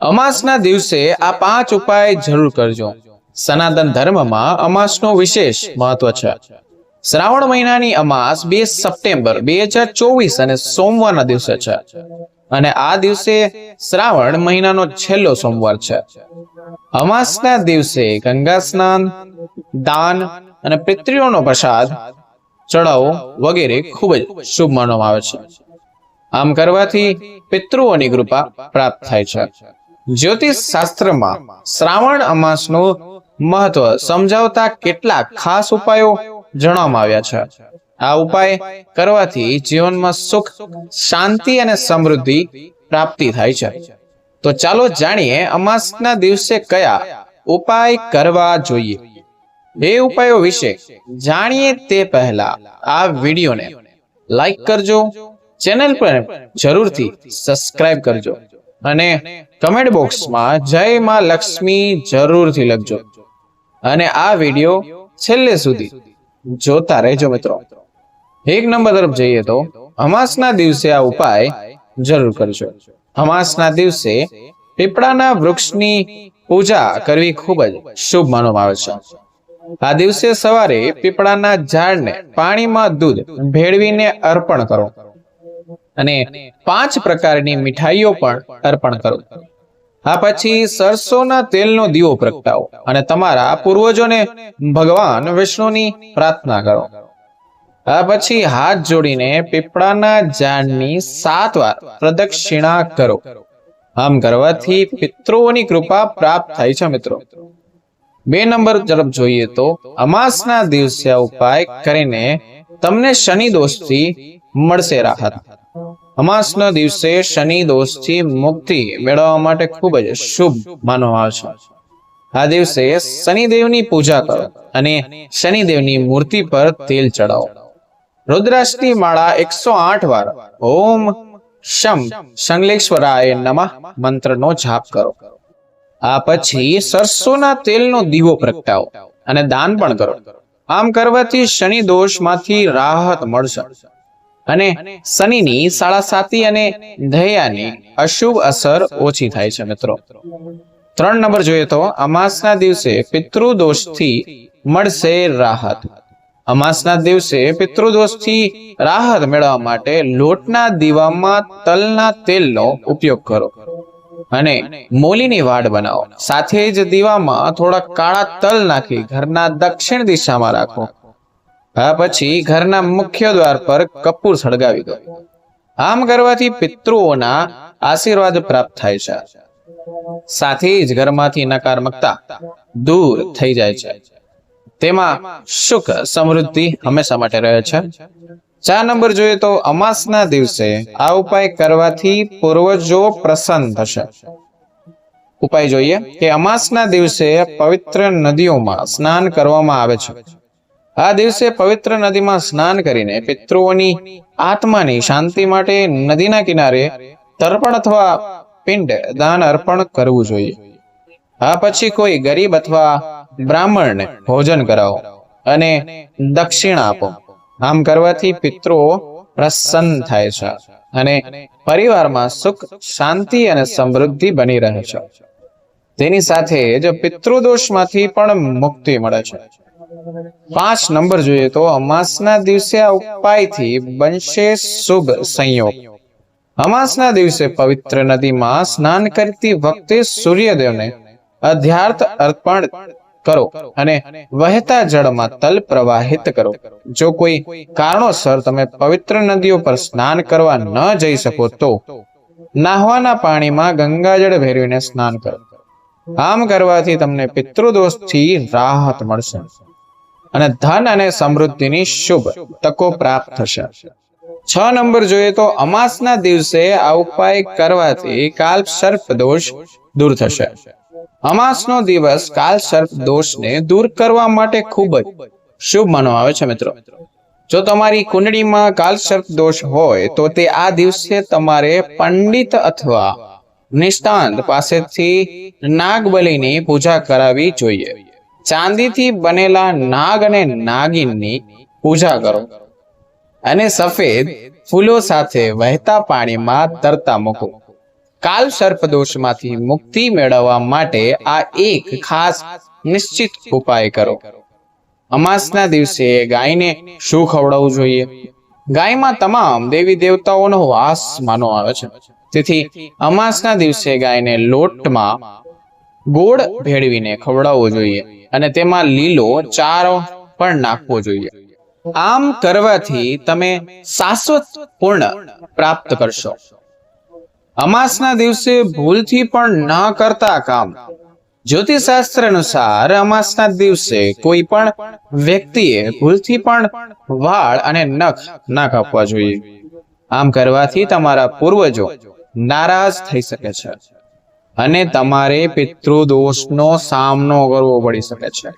અમાસના દિવસે આ પાંચ ઉપાય જરૂર કરજો. સનાતન ધર્મમાં અમાસનો વિશેષ મહત્વ છે. શ્રાવણ મહિનાની અમાસ બે સપ્ટેમ્બર બે હજાર ચોવીસ અને સોમવારના દિવસે છે. અને આ દિવસે શ્રાવણ મહિનાનો છેલ્લો સોમવાર છે. અમાસના દિવસે ગંગા સ્નાન, દાન અને પિતૃઓનો પ્રસાદ ચડાવો વગેરે ખૂબ જ શુભ માનવામાં આવે છે. આમ કરવાથી પિતૃઓની કૃપા પ્રાપ્ત થાય છે. જ્યોતિષ શાસ્ત્રમાં શ્રાવણ અમાસનું મહત્વ સમજાવતા કેટલાક ખાસ ઉપાયો જણાવવામાં આવ્યા છે. આ ઉપાય કરવાથી જીવનમાં સુખ, શાંતિ અને સમૃદ્ધિ પ્રાપ્તિ થાય છે. તો ચાલો જાણીએ અમાસના દિવસે કયા ઉપાય કરવા જોઈએ. એ ઉપાયો વિશે જાણીએ તે પહેલા આ વિડીયોને લાઈક કરજો, ચેનલ પર જરૂરથી સબસ્ક્રાઇબ કરજો અને કમેન્ટ બોક્સમાં જય માં લક્ષ્મી જરૂરથી લખજો. અને આ વીડિયો છેલ્લે સુધી જોતા રહેજો મિત્રો. એક નંબર તરફ જઈએ તો અમાસના દિવસે આ ઉપાય જરૂર કરજો. અમાસના દિવસે પીપળાના વૃક્ષની પૂજા કરવી ખૂબ જ શુભ માનવામાં આવે છે. આ દિવસે સવારે પીપળાના ઝાડને પાણીમાં દૂધ ભેળવીને અર્પણ કરો. અને પાંચ પ્રકારની મીઠાઈઓ પણ અર્પણ કરો. આ પછી સરસોના તેલનો દીવો પ્રગટાવો અને તમારા પૂર્વજોને ભગવાન વિષ્ણુની પ્રાર્થના કરો. આ પછી હાથ જોડીને પીપળાના ઝાડની સાત વાર પ્રદક્ષિણા કરો. આમ કરવાથી પિતૃઓની કૃપા પ્રાપ્ત થાય છે મિત્રો. બે નંબર તરફ જોઈએ તો અમાસના દિવસે ઉપાય કરીને તમને શનિ દોષથી મળશે રાહત. અમાસના દિવસે શનિ દોષથી મુક્તિ મેળવવા માટે ખૂબ જ શુભ માનવામાં આવે છે. આ દિવસે શનિદેવની પૂજા કરો અને શનિદેવની મૂર્તિ પર તેલ ચડાવો રુદ્રાષ્ટની માળા એકસો આઠ વાર ઓમ શમ શંગલેશ્વરાય નમઃ મંત્રનો જાપ કરો. આ પછી સરસોના તેલનો દીવો પ્રગટાવો અને દાન પણ કરો. આમ કરવાથી શનિ દોષમાંથી રાહત મળશે. અને શનિની સાડા સાતી અને ધૈયાની અશુભ અસર ઓછી થાય છે મિત્રો. ત્રણ નંબર જોઈએ તો અમાસના દિવસે પિતૃદોષથી મળશે રાહત. અમાસના દિવસે પિતૃદોષથી રાહત મેળવવા માટે લોટના દીવામાં તલના તેલનો ઉપયોગ કરો. અને મોલીની વાડ બનાવો. સાથે જ દીવામાં થોડા કાળા તલ નાખી ઘરના દક્ષિણ દિશામાં રાખો. આ પછી ઘરના મુખ્ય દ્વાર પર કપૂર સળગાવી દો આમ કરવાથી પિતૃઓના આશીર્વાદ પ્રાપ્ત થાય છે. સાથે જ ઘરમાંથી નકારમકતા દૂર થઈ જાય છે. તેમાં સુખ સમૃદ્ધિ હંમેશા માટે રહે છે. ચાર નંબર જોઈએ તો અમાસના દિવસે આ ઉપાય કરવાથી પૂર્વજો પ્રસન્ન થશે. ઉપાય જોઈએ કે અમાસના દિવસે પવિત્ર નદીઓમાં સ્નાન કરવામાં આવે છે. આ દિવસે પવિત્ર નદીમાં સ્નાન કરીને પિતૃઓની આત્માની શાંતિ માટે નદીના કિનારે તર્પણ અથવા પિંડ દાન અર્પણ કરવું જોઈએ. આ પછી કોઈ ગરીબ અથવા બ્રાહ્મણને ભોજન કરાવો અને દક્ષિણા આપો. આમ કરવાથી પિતૃઓ પ્રસન્ન થાય છે અને પરિવારમાં સુખ, શાંતિ અને સમૃદ્ધિ બની રહે છે. તેની સાથે જ પિતૃદોષમાંથી પણ મુક્તિ મળે છે. પાંચ નંબર જોઈએ તો અમાસના દિવસે આ ઉપાયથી બનશે શુભ સંયોગ. અમાસના દિવસે પવિત્ર નદીમાં સ્નાન કરતી વખતે સૂર્યદેવને અધ્યાર્થ અર્પણ કરો અને વહેતા જળમાં તલ પ્રવાહિત કરો. જો કોઈ કારણોસર તમે પવિત્ર નદીઓ પર સ્નાન કરવા ન જઈ શકો તો નાહવાના પાણીમાં ગંગાજળ ભેરવીને સ્નાન કરો. આમ કરવાથી તમને પિતૃદોષથી રાહત મળશે. અને ધન અને સમૃદ્ધિની શુભ તકો પ્રાપ્ત થશે. છ નંબર જોઈએ તો અમાસના દિવસે આ ઉપાય કરવાથી કાલ સર્પ દોષ દૂર થશે. અમાસનો દિવસ કાલ સર્પ દોષને દૂર કરવા માટે ખૂબ જ શુભ માનવામાં આવે છે, મિત્રો. જો તમારી કુંડળીમાં કાલ સર્પ દોષ હોય, તો તે આ દિવસે તમારે પંડિત અથવા નિષ્ણાંત પાસેથી નાગબલીની પૂજા કરાવવી જોઈએ. ચાંદીથી બનેલા નાગ અને નાગિનની પૂજા કરો. અને સફેદ ફૂલો સાથે વહેતા પાણીમાં તરતા મૂકો. કાલ સર્પ દોષમાંથી મુક્તિ મેળવવા માટે આ એક ખાસ નિશ્ચિત ઉપાય કરો. અમાસના દિવસે ગાયને શું ખવડાવવું જોઈએ. ગાયમાં તમામ દેવી દેવતાઓનો વાસ માનો આવે છે. તેથી અમાસના દિવસે ગાયને લોટમાં ગોળ ભેળવીને ખવડાવવો જોઈએ અને તેમાં લીલો ચારો પણ નાખવો જોઈએ. આમ કરવાથી તમે શાશ્વત પૂર્ણ પ્રાપ્ત કરશો. અમાસના દિવસે ભૂલથી પણ ન કરતા કામ. જ્યોતિષશાસ્ત્ર અનુસાર અમાસના દિવસે કોઈ પણ વ્યક્તિએ ભૂલથી પણ વાળ અને નખ ના કાપવા જોઈએ. આમ કરવાથી તમારા પૂર્વજો નારાજ થઈ શકે છે. અને તમારે પિતૃદોષનો સામનો કરવો પડી શકે છે.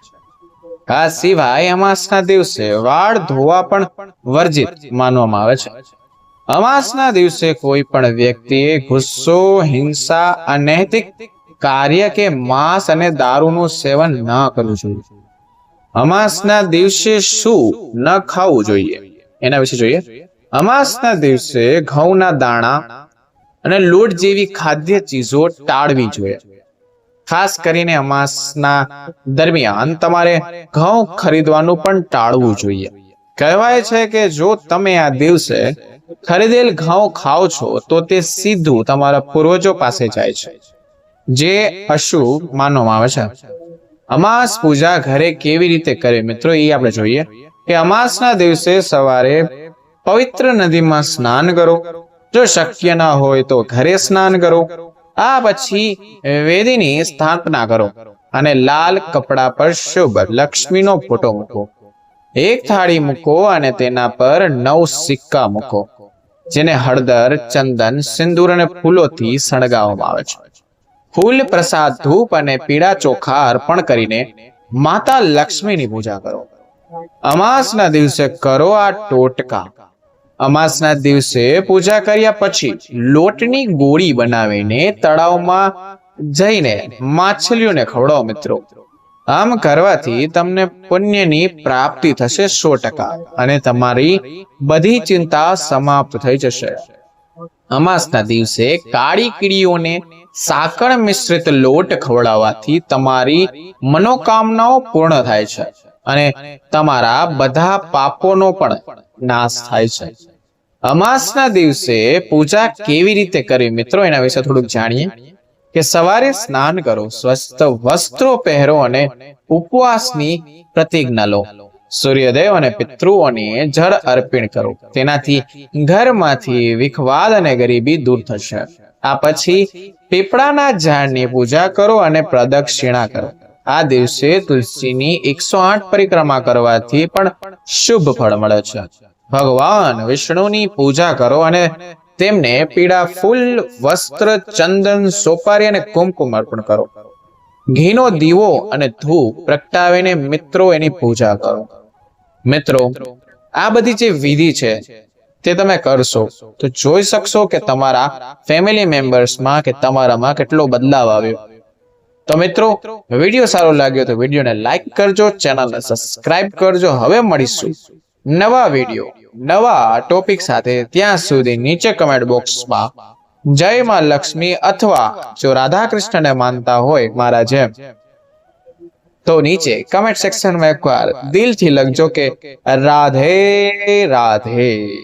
આ સિવાય અમાસના દિવસે વાળ ધોવા પણ વર્જિત માનવામાં આવે છે. અમાસના દિવસે કોઈ પણ વ્યક્તિએ ગુસ્સો, હિંસા, અનૈતિક કાર્ય કે માંસ અને દારૂનું સેવન ન કરવું જોઈએ. અમાસના દિવસે શું ન ખાવું જોઈએ? એના વિશે જોઈએ. અમાસના દિવસે ઘઉંના દાણા અને લોટ જેવી ખાદ્ય ચીજો ટાળવી જોઈએ. ખાસ કરીને અમાસના દરમિયાન તમારે ઘઉં ખરીદવાનું પણ ટાળવું જોઈએ. કહેવાય છે કે જો તમે આ દિવસે ખરીદેલ ઘઉં ખાઓ છો, તો તે સીધું તમારા પૂર્વજો પાસે જાય છે. જે અશુભ માનવામાં આવે છે. અમાસ પૂજા ઘરે કેવી રીતે કરે મિત્રો, એ આપણે જોઈએ. કે અમાસના દિવસે સવારે પવિત્ર નદીમાં સ્નાન કરો જો શક્ય ના હોય તો ઘરે સ્નાન કરો. આ પછી વેદીની સ્થાપના કરો અને લાલ કપડા પર શુભ લક્ષ્મીનો ફોટો મૂકો. એક થાળી મૂકો અને તેના પર નવ સિક્કા મૂકો, જેને હળદર, ચંદન, સિંદૂર અને ફૂલોથી શણગાવવામાં આવે છે. ફૂલ પ્રસાદ, ધૂપ અને પીળા ચોખા અર્પણ કરીને માતા લક્ષ્મીની પૂજા કરો. અમાસના દિવસે કરો આ ટોટકા. અમાસના દિવસે પૂજા કર્યા પછી લોટની ગોળી બનાવીને તળાવમાં જઈને માછલીઓને ખવડાવો મિત્રો. આમ કરવાથી તમને પુણ્યની પ્રાપ્તિ થશે સો ટકા અને તમારી બધી ચિંતા સમાપ્ત થઈ જશે. અમાસના દિવસે કાળી કીડીઓને સાકર મિશ્રિત લોટ ખવડાવવાથી તમારી મનોકામનાઓ પૂર્ણ થાય છે અને તમારા બધા પાપોનો પણ નાશ થાય છે. અમાસના દિવસે પૂજા કેવી રીતે કરવી? મિત્રો, એના વિશે થોડુંક જાણીએ કે સવારે સ્નાન કરો, સ્વસ્થ વસ્ત્રો પહેરો અને ઉપવાસની પ્રતિજ્ઞા લો. સૂર્યદેવ અને પિતૃઓને જળ અર્પણ કરો. તેનાથી ઘરમાંથી વિખવાદ અને ગરીબી દૂર થશે. આ પછી પીપળાના ઝાડની પૂજા કરો અને પ્રદક્ષિણા કરો. આ દિવસે તુલસીની એકસો આઠ પરિક્રમા કરવાથી પણ શુભ ફળ મળે છે. ભગવાન વિષ્ણુની પૂજા કરો અને તેમને પીળા ફૂલ, વસ્ત્ર, ચંદન, સોપારી અને કુમકુમ અર્પણ કરો. ઘીનો દીવો અને ધૂપ પ્રગટાવીને મિત્રો એની પૂજા કરો. મિત્રો, આ બધી જે વિધિ છે, તે તમે કરશો, તો જોઈ શકશો કે તમારા ફેમિલી મેમ્બર્સમાં કે તમારામાં કેટલો બદલાવ આવ્યો. તો મિત્રો, વીડિયો સારો લાગ્યો તો વિડીયોને લાઈક કરજો ચેનલને સબસ્ક્રાઇબ કરજો. હવે મળીશું નવા વીડિયો. નવા ટોપિક સાથે ત્યાં સુધી નીચે કમેન્ટ બોક્સમાં જય માં લક્ષ્મી અથવા જો રાધા કૃષ્ણને માનતા હોય મારા જેમ. તો નીચે કમેન્ટ સેક્શનમાં એકવાર દિલથી લખજો કે રાધે રાધે.